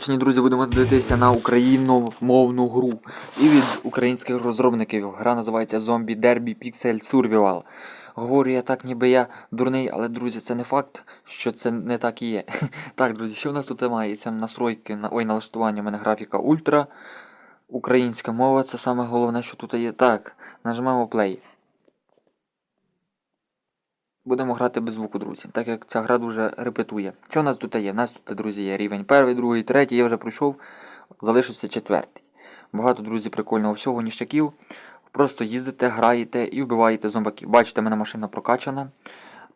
Сьогодні, друзі, будемо дивитися на україномовну гру. І від українських розробників. Гра називається Zombie Derby Pixel Survival. Говорю я так, ніби я дурний, але, друзі, це не факт, що це не так і є. Так, друзі, що в нас тут мається? Настройки, на... ой, налаштування, у мене графіка ультра. Українська мова, це саме головне, що тут є. Так, нажимаємо play. Будемо грати без звуку, друзі, так як ця гра дуже репетує. Що у нас тут є? У нас тут, друзі, є рівень перший, другий, третій, я вже пройшов, залишився четвертий. Багато, друзі, прикольного всього, ніщаків. Просто їздите, граєте і вбиваєте зомбаків. Бачите, в мене машина прокачана.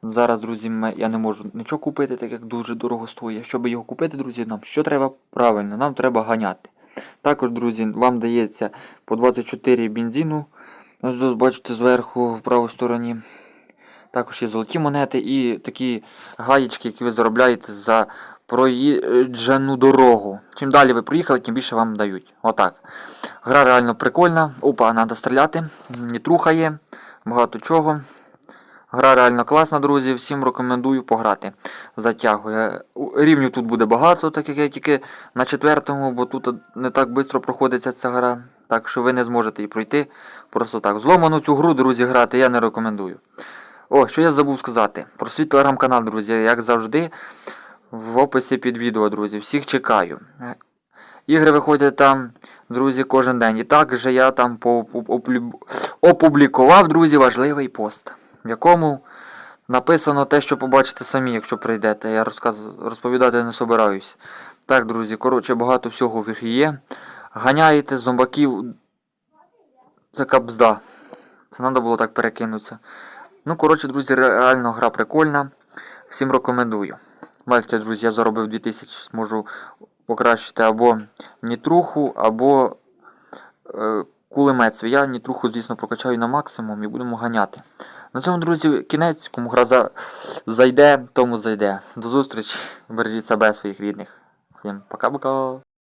Зараз, друзі, я не можу нічого купити, так як дуже дорого стоїть. Щоб його купити, друзі, нам що треба? Правильно, нам треба ганяти. Також, друзі, вам дається по 24 бензину. Ось тут бачите зверху в правій стороні. Також є золоті монети і такі гаєчки, які ви заробляєте за проїжджену дорогу. Чим далі ви проїхали, тим більше вам дають. Отак. Гра реально прикольна. Опа, треба стріляти. Нітруха є, багато чого. Гра реально класна, друзі. Всім рекомендую пограти. Затягує. Рівнів тут буде багато, так як я тільки на четвертому, бо тут не так швидко проходиться ця гра. Так що ви не зможете її пройти. Просто так. Зломану цю гру, друзі, грати я не рекомендую. О, що я забув сказати. Про свій телеграм-канал, друзі, як завжди, в описі під відео, друзі. Всіх чекаю. Ігри виходять там, друзі, кожен день. І також я там опублікував, друзі, важливий пост, в якому написано те, що побачите самі, якщо прийдете. Я розповідати не собираюсь. Так, друзі, коротше, багато всього в є. Ганяєте зомбаків. Це капзда. Це треба було так перекинутися. Ну, коротше, друзі, реально гра прикольна. Всім рекомендую. Бачите, друзі, я заробив 2000, зможу покращити або нітруху, або е, кулемет. Я нітруху, звісно, прокачаю на максимум і будемо ганяти. На цьому, друзі, кінець. Кому гра за... зайде, тому зайде. До зустрічі. Бережіть себе, своїх рідних. Всім пока-пока.